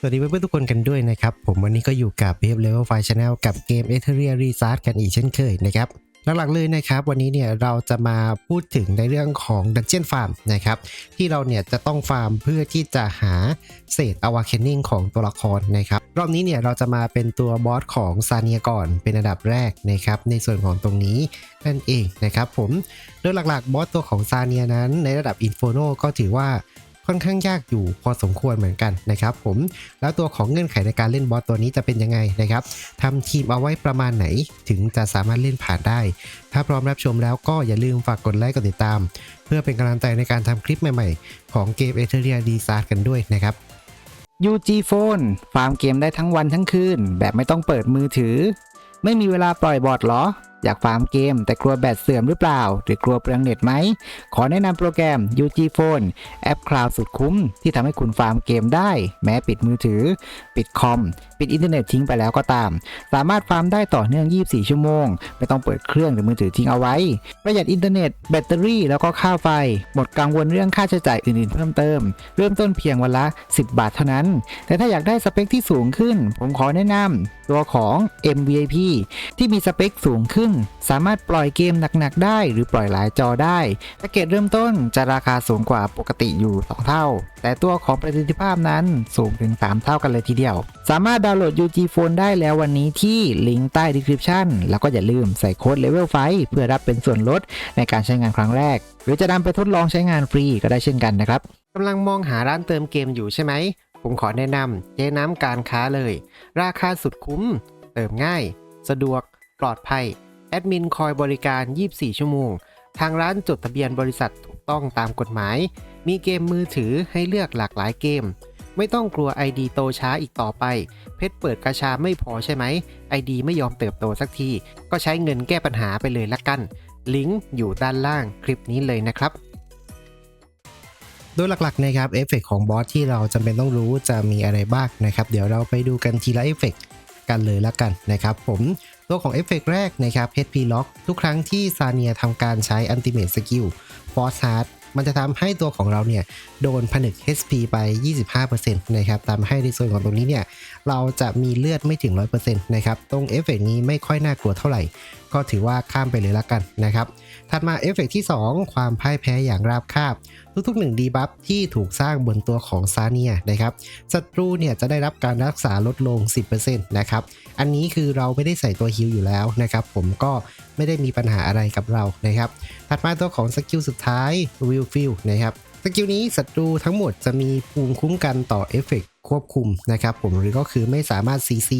สวัสดีเพื่อนๆทุกคนกันด้วยนะครับ ผมวันนี้ก็อยู่กับ b e h a v Level 5 Channel กับเกม e t h e r i a Restart กันอีกเช่นเคยนะครับหลักๆเลยนะครับ วันนี้เนี่ยเราจะมาพูดถึงในเรื่องของ Dungeon Farm นะครับ ที่เราเนี่ยจะต้องฟาร์มเพื่อที่จะหาเศษ Awakening ของตัวละครนะครับ รอบนี้เนี่ยเราจะมาเป็นตัวบอสของซาเนียก่อนเป็นอันดับแรกนะครับ ในส่วนของตรงนี้นั่นเองนะครับผมโดยหลักๆบอสตัวของซาเนียนั้นในระดับ Inferno ก็ถือว่า ค่อนข้างยากอยู่พอสมควรเหมือนกันนะครับผม แล้วตัวของเงื่อนไขในการเล่นบอสตัวนี้จะเป็นยังไงนะครับทำทีมเอาไว้ประมาณไหนถึงจะสามารถเล่นผ่านได้ ถ้าพร้อมรับชมแล้วก็อย่าลืมฝากกดไลค์กดติดตาม เพื่อเป็นกำลังใจในการทำคลิปใหม่ๆ ของเกมเอเทเรียดีซาร์กันด้วยนะครับ UG Phone ฟาร์มเกมได้ทั้งวันทั้งคืนแบบไม่ต้องเปิดมือถือ ไม่มีเวลาปล่อยบอทเหรอ อยากฟาร์มเกม แต่กลัวแบตเสื่อมหรือเปล่า หรือกลัวเปลืองเน็ตไหม ขอแนะนำโปรแกรม UG Phone แอปคลาวด์สุดคุ้ม ที่ทำให้คุณฟาร์มเกมได้ แม้ปิดมือถือ ปิดคอม ปิดอินเทอร์เน็ตทิ้งไปแล้วก็ตาม สามารถฟาร์มได้ต่อเนื่อง 24 ชั่วโมง ไม่ต้องเปิดเครื่องหรือมือถือทิ้งเอาไว้ ประหยัดอินเทอร์เน็ต แบตเตอรี่แล้วก็ค่าไฟ หมดกังวลเรื่องค่าใช้จ่ายอื่นๆ เพิ่มเติม เริ่มต้นเพียงวันละ 10 บาทเท่านั้น แต่ถ้าอยากได้สเปคที่สูงขึ้น ผมขอแนะนำตัวของ MVIP ที่มีสเปคสูงขึ้น สามารถปล่อยเกมหนักๆได้ หรือปล่อยหลายจอได้แพ็กเกจเริ่มต้นจะราคาสูงกว่าปกติอยู่ 2 เท่า แต่ตัวของประสิทธิภาพนั้นสูงถึง 3 เท่ากันเลยทีเดียว สามารถดาวน์โหลด UG Phone ได้แล้ววันนี้ที่ลิงก์ใต้ description แล้วก็อย่าลืมใส่โค้ด Level 5เพื่อรับเป็นส่วนลดในการใช้งานครั้งแรก หรือจะนำไปทดลองใช้งานฟรีก็ได้เช่นกันนะครับกำลังมองหาร้านเติมเกมอยู่ใช่ไหม ผมขอแนะนำเจ๊น้ำการค้าเลย ราคาสุดคุ้ม เติมง่าย สะดวก ปลอดภัย แอดมินคอยบริการ 24 ชั่วโมง ทางร้านจดทะเบียนบริษัทถูกต้องตามกฎหมาย มีเกมมือถือให้เลือกหลากหลายเกม ไม่ต้องกลัว ID โตช้าอีกต่อไป เพชรเปิดกระชาไม่พอใช่ไหม ID ไม่ยอมเติบโตสักที ก็ใช้เงินแก้ปัญหาไปเลยละกัน ลิงก์อยู่ด้านล่างคลิปนี้เลยนะครับโดยหลักๆนะครับเอฟเฟกของบอสที่เราจำเป็นต้องรู้จะมีอะไรบ้างนะครับ เดี๋ยวเราไปดูกันทีละเอฟเฟกกันเลยละกันนะครับผมตัวของเอฟเฟกแรกนะครับ HP Lock ทุกครั้งที่ซาเนียทำการใช้ Ultimate Skill Force Heart มัันจะทำให้ตัวของเราเนี่ยโดนผนึก HP ไป 25%นะครับตามให้ในส่วนของตรงนี้เนี่ยเราจะมีเลือดไม่ถึง 100%นะครับตรงเอฟเฟกนี้ไม่ค่อยน่ากลัวเท่าไหร่ ก็ถือว่าข้ามไปเลยละกันนะครับถัดมาเอฟเฟกที่ 2 ความพ่ายแพ้อย่างราบคาบ ทุกๆ1ดีบัฟที่ถูกสร้างบนตัวของซาเนียนะครับศัตรูเนี่ยจะได้รับการรักษาลดลง 10%นะครับอันนี้คือเราไม่ได้ใส่ตัวฮิลอยู่แล้วนะครับผมก็ไม่ได้มีปัญหาอะไรกับเรานะครับถัดมาตัวของสกิลสุดท้ายวิลฟิลนะครับสกิลนี้ศัตรูทั้งหมดจะมีภูมิคุ้มกันต่อเอฟเฟก ควบคุมนะครับผมหรือก็คือไม่สามารถ CC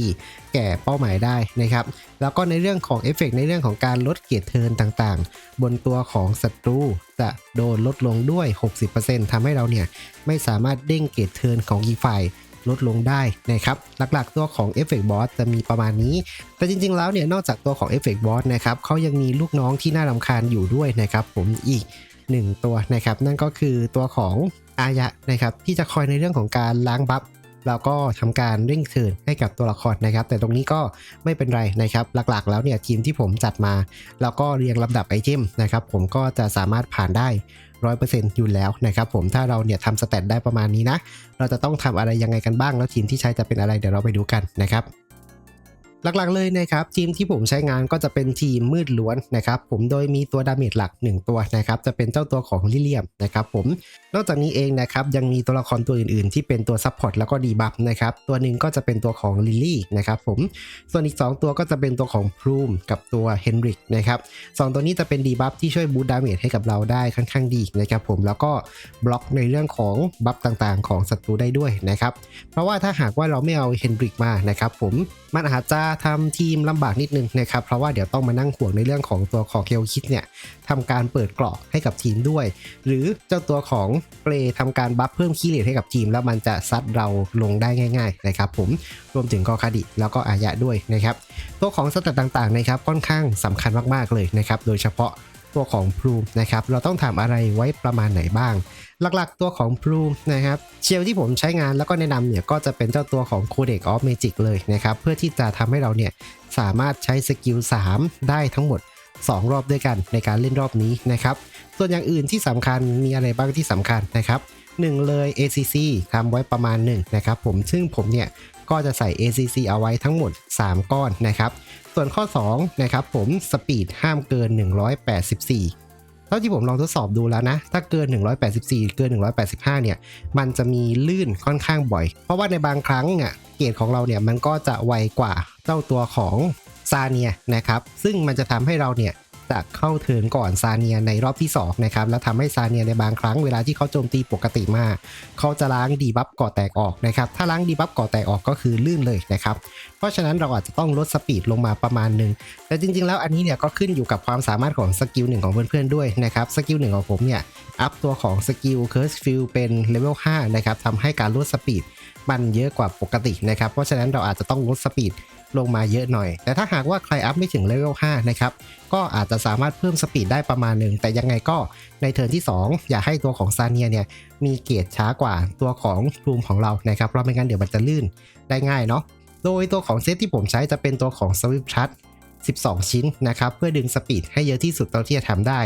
แก่เป้าหมายได้นะครับ แล้วก็ในเรื่องของเอฟเฟกในเรื่องของการลดเกียรติเทินต่างๆ บนตัวของศัตรูจะโดนลดลงด้วย 60%ทำให้เราเนี่ยไม่สามารถเด้งเกียรติเทินของอีกฝ่ายลดลงได้นะครับ หลักๆตัวของ Effect b o s จะมีประมาณนี้ แต่จริงๆแล้วเนี่ยนอกจากตัวของ Effect Boss นะครับเขายังมีลูกน้องที่น่ารำคาญอยู่ด้วยนะครับผมอีก 1 ตัวนะครับ นั่นก็คือตัวของอายะนะครับที่จะคอยในเรื่องของการล้างบัฟ เราก็ทำการเร่งคืนให้กับตัวละครนะครับ แต่ตรงนี้ก็ไม่เป็นไรนะครับ หลักๆ แล้วเนี่ยทีมที่ผมจัดมา แล้วก็เรียงลำดับไอเทมนะครับ ผมก็จะสามารถผ่านได้ร้อยเปอร์เซ็นต์อยู่แล้วนะครับผมถ้าเราเนี่ยทำสเตตได้ประมาณนี้นะ เราจะต้องทำอะไรยังไงกันบ้าง แล้วทีมที่ใช้จะเป็นอะไรเดี๋ยวเราไปดูกันนะครับ หลักๆเลยนะครับทีมที่ผมใช้งานก็จะเป็นทีมมืดล้วนนะครับผมโดยมีตัวดาเมจหลัก 1 ตัวนะครับจะเป็นเจ้าตัวของลิเลียมนะครับผมนอกจากนี้เองนะครับยังมีตัวละครตัวอื่นๆ ที่เป็นตัวซัพพอร์ตแล้วก็ดีบัฟนะครับตัวหนึ่งก็จะเป็นตัวของลิลลี่นะครับผมส่วนอีก 2 ตัวก็จะเป็นตัวของพรูมกับตัวเฮนริกนะครับสองตัวนี้จะเป็นดีบัฟที่ช่วยบูตดาเมจให้กับเราได้ค่อนข้างดีนะครับผมแล้วก็บล็อกในเรื่องของบัฟต่างๆ ของศัตรูได้ด้วยนะครับเพราะว่าถ้าหากว่าเราไม่เอาเฮนริกมานะครับผมมันอาจจะทำทีมลำบากนิดนึงนะครับ เพราะว่าเดี๋ยวต้องมานั่งห่วงในเรื่องของตัวของเคลคิดเนี่ยทำการเปิดเกราะให้กับทีมด้วย หรือเจ้าตัวของเกรทำการบัฟเพิ่มคีเลทให้กับทีม แล้วมันจะซัดเราลงได้ง่าย ๆ นะครับผมรวมถึงกอคาดิแล้วก็อายะด้วยนะครับ ตัวของสเตตต่างๆนะครับค่อนข้างสำคัญมากๆเลยนะครับ โดยเฉพาะ ตัวของพลูนะครับเราต้องทำอะไรไว้ประมาณไหนบ้าง หลักๆตัวของพลูนะครับเชลที่ผมใช้งานแล้วก็แนะนำเนี่ยก็จะเป็นเจ้าตัวของ Codec of Magic เลยนะครับเพื่อที่จะทำให้เราเนี่ยสามารถใช้สกิล 3 ได้ทั้งหมด 2 รอบด้วยกันในการเล่นรอบนี้นะครับส่วนอย่างอื่นที่สำคัญมีอะไรบ้างที่สำคัญนะครับ 1 เลย ACC ทำไว้ประมาณ1นะครับผมซึ่งผมเนี่ยก็จะใส่ ACC เอาไว้ทั้งหมด 3 ก้อนนะครับ ส่วนข้อ2นะครับผมสปีดห้ามเกิน 184เท่าที่ผมลองทดสอบดูแล้วนะ ถ้าเกิน 184 เกิน 185 เนี่ย มันจะมีลื่นค่อนข้างบ่อย เพราะว่าในบางครั้งเนี่ยเกรดของเราเนี่ย มันก็จะไวกว่าเจ้าตัวของซาเนียนะครับ ซึ่งมันจะทำให้เราเนี่ย จะเข้าเทินก่อนซาเนียในรอบที่2นะครับแล้วทำให้ซาเนียในบางครั้งเวลาที่เขาโจมตีปกติมาเขาจะล้างดีบัฟก่อแตกออกนะครับถ้าล้างดีบัฟก่อแตกออกก็คือลื่นเลยนะครับเพราะฉะนั้นเราอาจจะต้องลดสปีดลงมาประมาณหนึ่งแต่จริง ๆ แล้วอันนี้เนี่ยก็ขึ้นอยู่กับความสามารถของสกิลหนึ่งของเพื่อนๆด้วยนะครับสกิลหนึ่งของผมเนี่ยอัพตัวของสกิล Curse Field เป็นเลเวล5นะครับทำให้การลดสปีดมันเยอะกว่าปกตินะครับเพราะฉะนั้นเราอาจจะต้องลดสปีด ลงมาเยอะหน่อย แต่ถ้าหากว่าใครอัพไม่ถึงเลเวล5นะครับก็อาจจะสามารถเพิ่มสปีดได้ประมาณหนึ่งแต่ยังไงก็ในเทิร์นที่ 2 อย่าให้ตัวของซาเนียเนี่ยมีเกียรดช้ากว่าตัวของพลูมของเรานะครับเพราะไม่งั้นเดี๋ยวมันจะลื่นได้ง่ายเนาะโดยตัวของเซตที่ผมใช้จะเป็นตัวของ Swift Shut 12 ชิ้นนะครับเพื่อดึงสปีดให้เยอะที่สุดเท่าที่จะทำได้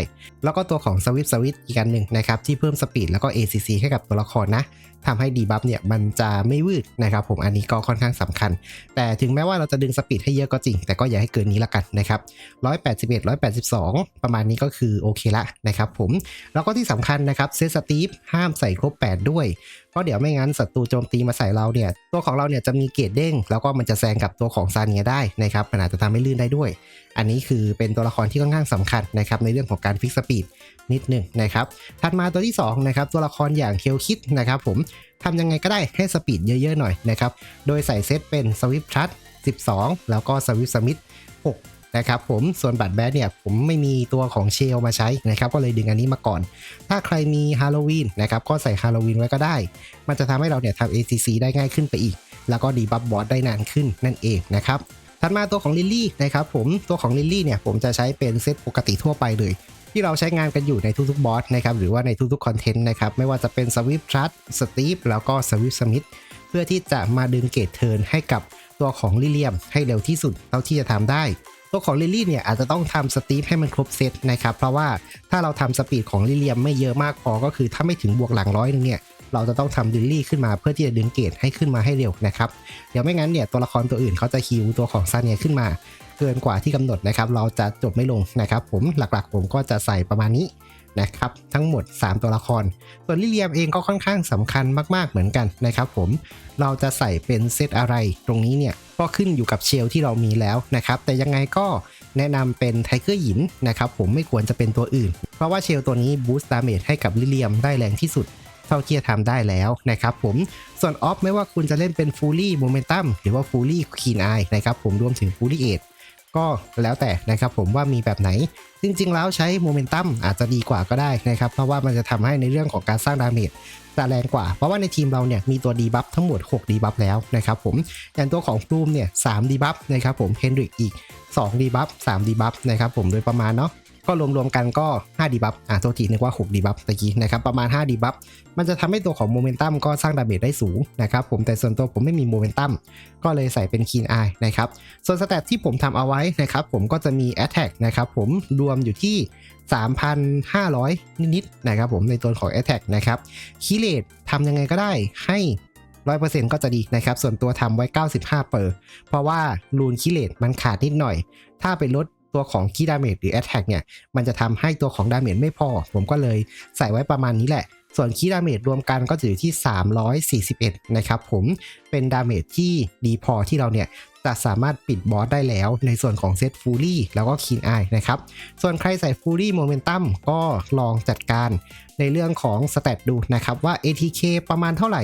แล้วก็ตัวของ Swift Switch อีกอันหนึ่งนะครับที่เพิ่มสปีดแล้วก็ ACC ให้กับตัวละครนะ ทำให้ดีบัฟเนี่ยมันจะไม่วืดนะครับผมอันนี้ก็ค่อนข้างสำคัญ แต่ถึงแม้ว่าเราจะดึงสปีดให้เยอะก็จริง แต่ก็อย่าให้เกินนี้ละกันนะครับ181 182 ประมาณนี้ก็คือโอเคละนะครับผมแล้วก็ที่สำคัญนะครับเซตสตีฟห้ามใส่ครบ 8 ด้วยเพราะเดี๋ยวไม่งั้นศัตรูโจมตีมาใส่เราเนี่ยตัวของเราเนี่ยจะมีเกรดเด้ง แล้วก็มันจะแซงกับตัวของซานเนียได้นะครับมันอาจจะทำให้ลื่นได้ด้วย อันนี้คือเป็นตัวละครที่ค่อนข้างสำคัญนะครับในเรื่องของการฟิกสปีดนิดหนึ่งนะครับถัดมาตัวที่2นะครับตัวละครอย่างเคลคิดนะครับผมทำยังไงก็ได้ให้สปีดเยอะๆหน่อยนะครับ โดยใส่เซตเป็นสวิฟชัด12 แล้วก็สวิฟสมิธ6นะครับผมส่วนบัตรแบดเนี่ยผมไม่มีตัวของเชลมาใช้นะครับ ก็เลยดึงอันนี้มาก่อน ถ้าใครมีฮาโลวีนนะครับก็ใส่ฮาโลวีนไว้ก็ได้ มันจะทำให้เราเนี่ยทำ ACC ได้ง่ายขึ้นไปอีก แล้วก็ดีบัฟบอสได้นานขึ้นนั่นเองนะครับถัดมาตัวของลิลลี่นะครับผมตัวของลิลลี่เนี่ยผมจะใช้เป็นเซตปกติทั่วไปเลย ที่เราใช้งานกันอยู่ในทุกๆบอสนะครับหรือว่าในทุกๆคอนเทนต์นะครับไม่ว่าจะเป็นสวิฟทรัสสตีฟแล้วก็สวิฟสมิธเพื่อที่จะมาดึงเกรดเทิร์นให้กับตัวของลิเลียม ให้เร็วที่สุดเท่าที่จะทำได้ตัวของลิลี่เนี่ยอาจจะต้องทำสตีฟให้มันครบเซตนะครับเพราะว่าถ้าเราทำสปีดของลิเลียมไม่เยอะมากพอก็คือถ้าไม่ถึงบวกหลังร้อยนึงเนี่ยเราจะต้องทำลิลลี่ขึ้นมาเพื่อที่จะดึงเกรดให้ขึ้นมาให้เร็วนะครับเดี๋ยวไม่งั้นเนี่ยตัวละครตัวอื่นเขาจะฮิวตัวของซานเนียขึ้นมา กินกว่าที่กำหนดนะครับ เราจะจบไม่ลงนะครับ ผมหลักๆ ผมก็จะใส่ประมาณนี้นะครับ ทั้งหมด 3 ตัวละคร ส่วนลิเลียมเองก็ค่อนข้างสำคัญมาก ๆเหมือนกันนะครับ ผมเราจะใส่เป็นเซตอะไร ตรงนี้เนี่ยก็ขึ้นอยู่กับเชลที่เรามีแล้วนะครับ แต่ยังไงก็แนะนำเป็นไทเกอร์หยินนะครับ ผมไม่ควรจะเป็นตัวอื่น เพราะว่าเชลตัวนี้บูสต์ดาเมจให้กับลิเลียมได้แรงที่สุดเท่าที่จะทำได้แล้วนะครับผมส่วนออฟไม่ว่าคุณจะเล่นเป็นฟูลี่โมเมนตัมหรือว่าฟูลี่คีนไอนะครับผมรวมถึงฟูลี่เอท ก็แล้วแต่นะครับผมว่ามีแบบไหน จริงๆ แล้วใช้โมเมนตัมอาจจะดีกว่าก็ได้นะครับ เพราะว่ามันจะทำให้ในเรื่องของการสร้างดาเมจจะแรงกว่า เพราะว่าในทีมเราเนี่ยมีตัวดีบัฟทั้งหมด 6 ดีบัฟแล้วนะครับผมอย่างตัวของฟลูมเนี่ย3ดีบัฟนะครับผมเฮนดริกอีก2ดีบัฟ3ดีบัฟนะครับผมโดยประมาณเนาะ ก็รวมๆกันก็5ดีบัฟอะตัวทีนึกว่า6ดีบัฟตะกี้นะครับประมาณ5ดีบัฟมันจะทำให้ตัวของโมเมนตัมก็สร้างดาเมจได้สูงนะครับผมแต่ส่วนตัวผมไม่มีโมเมนตัมก็เลยใส่เป็นคีนไอนะครับส่วนสแตทที่ผมทำเอาไว้นะครับผมก็จะมี a t t a c k นะครับผมรวมอยู่ที่ 3,500 นิดๆนะครับผมในตัวของ a t t a c k นะครับคีเลตทำยังไงก็ได้ให้100%ก็จะดีนะครับ ส่วนตัวทำไว้ 95เปอร์เพราะว่ารูนคีเลตมันขาดนิดหน่อย ถ้าไปลด ตัวของคีดาเมจหรือ a t t a c k เนี่ย มันจะทำให้ตัวของดาเมจไม่พอ ผมก็เลยใส่ไว้ประมาณนี้แหละ ส่วนคีดาเมจรวมกันก็จะอยู่ที่ 341 นะครับผมเป็นดาเมจที่ดีพอที่เราเนี่ยจะสามารถปิดบอสได้แล้วในส่วนของเซตฟูลี่แล้วก็คีนไอนะครับ ส่วนใครใส่ฟูลี่โมเมนตัมก็ลองจัดการในเรื่องของสเตตดูนะครับว่า ATK ประมาณเท่าไหร่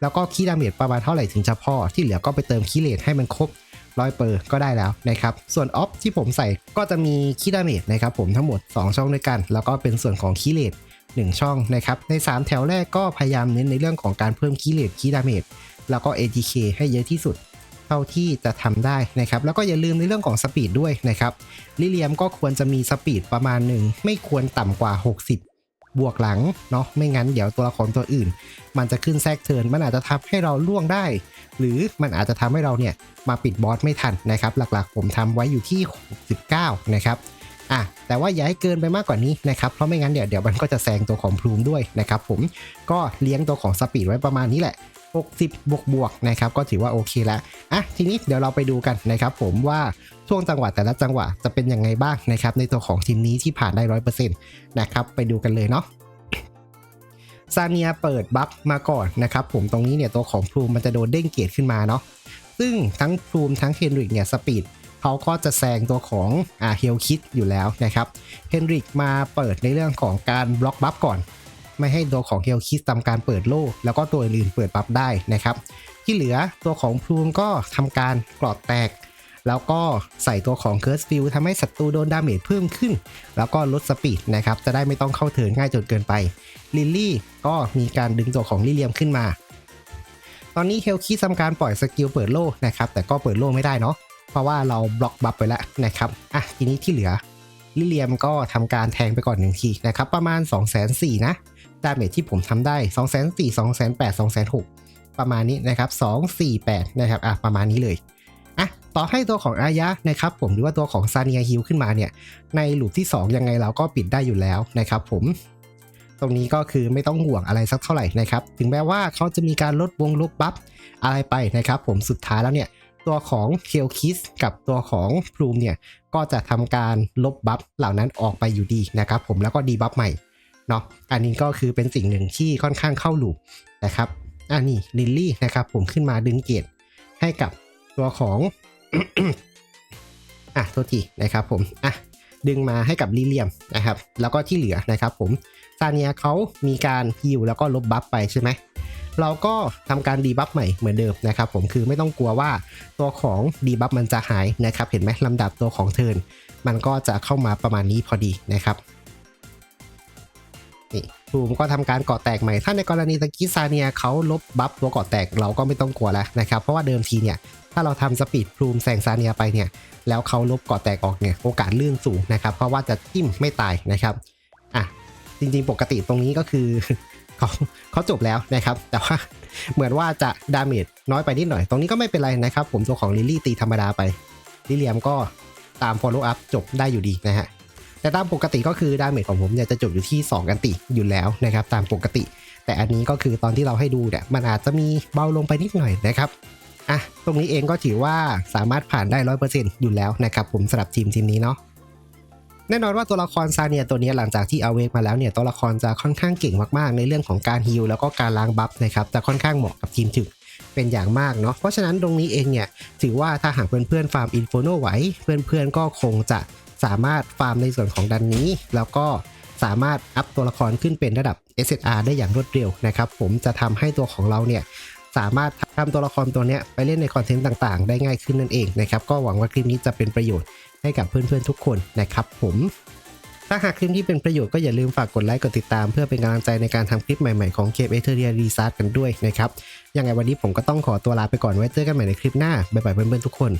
แล้วก็คีดาเมจประมาณเท่าไหร่ถึงจะพอ ที่เหลือก็ไปเติมคีเลตให้มันครบ ร้อยเปอร์ก็ได้แล้วนะครับ ส่วนออฟที่ผมใส่ก็จะมีคีดาเมจนะครับผมทั้งหมด 2 ช่องด้วยกัน แล้วก็เป็นส่วนของคีเลต1 ช่องนะครับ ใน 3 แถวแรกก็พยายามเน้นในเรื่องของการเพิ่มคีเลตคีดาเมจแล้วก็ ATK ให้เยอะที่สุดเท่าที่จะทำได้นะครับ แล้วก็อย่าลืมในเรื่องของสปีดด้วยนะครับลิเลียมก็ควรจะมีสปีดประมาณหนึ่งไม่ควรต่ำกว่า 60 บวกหลังเนาะไม่งั้นเดี๋ยวตัวละครตัวอื่น มันจะขึ้นแทรกเทินมันอาจจะทำให้เราล่วงได้ หรือมันอาจจะทำให้เราเนี่ยมาปิดบอสไม่ทันนะครับหลักๆ ผมทำไว้อยู่ที่ 69 นะครับอะแต่ว่าอย่าให้เกินไปมากกว่านี้นะครับเพราะไม่งั้นเดี๋ยวเดี๋ยวมันก็จะแซงตัวของพลูมด้วยนะครับผมก็เลี้ยงตัวของสปีดไว้ประมาณนี้แหละ 60 บวกบวกนะครับก็ถือว่าโอเคแล้วอะทีนี้เดี๋ยวเราไปดูกันนะครับผมว่าช่วงจังหวะแต่ละจังหวะจะเป็นยังไงบ้างนะครับในตัวของทีมนี้ที่ผ่านได้ร้อยเปอร์เซ็นต์นะครับไปดูกันเลยเนาะซาเนียเปิดบัฟมาก่อนนะครับผมตรงนี้เนี่ยตัวของพลูมมันจะโดนเด้งเกียรติขึ้นมาเนาะซึ่งทั้งพลูมทั้งเฮนริกเนี่ยสปีดเขาก็จะแซงตัวของอ่าเฮลคิดอยู่แล้วนะครับเฮนริกมาเปิดในเรื่องของการบล็อกบัฟก่อน ไม่ให้ตัวของเฮลคิดทำการเปิดโล่แล้วก็ตัวอื่นๆเปิดบัฟได้นะครับ ที่เหลือตัวของพลูมก็ทำการกรอดแตก แล้วก็ใส่ตัวของเคิร์สฟิลทำให้ศัตรูโดนดาเมจเพิ่มขึ้น แล้วก็ลดสปีดนะครับ จะได้ไม่ต้องเข้าเทินง่ายจนเกินไปลิลลี่ก็มีการดึงตัวของลิเลียมขึ้นมา ตอนนี้เฮลคีทำการปล่อยสกิลเปิดโล่นะครับแต่ก็เปิดโล่ไม่ได้เนาะเพราะว่าเราบล็อกบัฟไปแล้วนะครับอะทีนี้ที่เหลือ ลิเลียมก็ทำการแทงไปก่อนหนึ่งทีนะครับ ประมาณ 2 4 0 0 0นะดาเมจที่ผมทำได้ 2 4 0 0 0 2 8 0 0 2 6 0 0ประมาณนี้นะครับ2 4 8นะครับอะประมาณนี้เลยอะต่อให้ตัวของอายะนะครับผมหรือว่าตัวของซาเนียฮิลขึ้นมาเนี่ย ในหลูปที่ 2 ยังไงเราก็ปิดได้อยู่แล้วนะครับผมตรงนี้ก็คือไม่ต้องห่วงอะไรสักเท่าไหร่นะครับ ถึงแม้ว่าเขาจะมีการลดวงลบบัฟอะไรไปนะครับ ผมสุดท้ายแล้วเนี่ย ตัวของเคลคิสกับตัวของพลูมเนี่ยก็จะทำการลบบัฟเหล่านั้นออกไปอยู่ดีนะครับผมแล้วก็ดีบัฟใหม่เนาะอันนี้ก็คือเป็นสิ่งหนึ่งที่ค่อนข้างเข้าหลูปนะครับอันนี้ลิลลี่นะครับผมขึ้นมาดึงเกียรติให้กับตัวของอะโทษทีนะครับผมอะดึงมาให้กับลิเลียมนะครับแล้วก็ที่เหลือนะครับผมซาเนียเขามีการฮิวแล้วก็ลบบัฟไปใช่ไหม เราก็ทำการดีบัฟใหม่เหมือนเดิมนะครับผมคือไม่ต้องกลัวว่าตัวของดีบัฟมันจะหายนะครับเห็นไหมลำดับตัวของเทิร์นมันก็จะเข้ามาประมาณนี้พอดีนะครับนี่ภูมิก็ทำการก่อแตกใหม่ ถ้าในกรณีตะกี้ซาเนียเขาลบบัฟตัวก่อแตกเราก็ไม่ต้องกลัวแล้วนะครับ เพราะว่าเดิมทีเนี่ย ถ้าเราทำสปีดภูมิแซงซาเนียไปเนี่ย แล้วเขาลบก่อแตกออกเนี่ย โอกาสเลื่อนสูงนะครับ เพราะว่าจะทิ่มไม่ตายนะครับ อะ จริงๆ ปกติตรงนี้ก็คือ เขาเขาจบแล้วนะครับ แต่ว่าเหมือนว่าจะดาเมจน้อยไปนิดหน่อย ตรงนี้ก็ไม่เป็นไรนะครับ ผมตัวของลิลลี่ตีธรรมดาไป ลิเลียมก็ตาม follow up จบได้อยู่ดีนะฮะ แต่ตามปกติก็คือดาเมจของผมเนี่ยจะจบอยู่ที่ 2 กันติอยู่แล้วนะครับ ตามปกติ แต่อันนี้ก็คือตอนที่เราให้ดูเนี่ยมันอาจจะมีเบาลงไปนิดหน่อยนะครับอะตรงนี้เองก็ถือว่าสามารถผ่านได้ร้อยเปอร์เซ็นต์อยู่แล้วนะครับผมสำหรับทีมทีมนี้เนาะ แน่นอนว่าตัวละครซาเนียตัวนี้หลังจากที่เอาเวกมาแล้วเนี่ยตัวละครจะค่อนข้างเก่งมากๆ ในเรื่องของการฮิลแล้วก็การล้างบัฟนะครับจะค่อนข้างเหมาะกับทีมถึกเป็นอย่างมากเนาะเพราะฉะนั้นตรงนี้เองเนี่ยถือว่าถ้าหากเพื่อนๆฟาร์มอินโฟโนไหว เพื่อนๆก็คงจะสามารถฟาร์มในส่วนของดันนี้ แล้วก็สามารถอัพตัวละครขึ้นเป็นระดับ SSR ได้อย่างรวดเร็วนะครับผมจะทำให้ตัวของเราเนี่ยสามารถทำตัวละครตัวเนี้ยไปเล่นในคอนเทนต์ต่างๆ ได้ง่ายขึ้นนั่นเองนะครับก็หวังว่าคลิปนี้จะเป็นประโยชน์ ให้กับเพื่อนๆทุกคนนะครับผมถ้าหากคลิปที่เป็นประโยชน์ก็อย่าลืมฝากกดไลค์กดติดตาม เพื่อเป็นกำลังใจในการทำคลิปใหม่ๆของเกมเอเทอร์เรียรีซาร์กันด้วยนะครับยังไงวันนี้ผมก็ต้องขอตัวลาไปก่อนไว้เจอกันใหม่ในคลิปหน้าบ๊ายบายเพื่อนๆทุกคน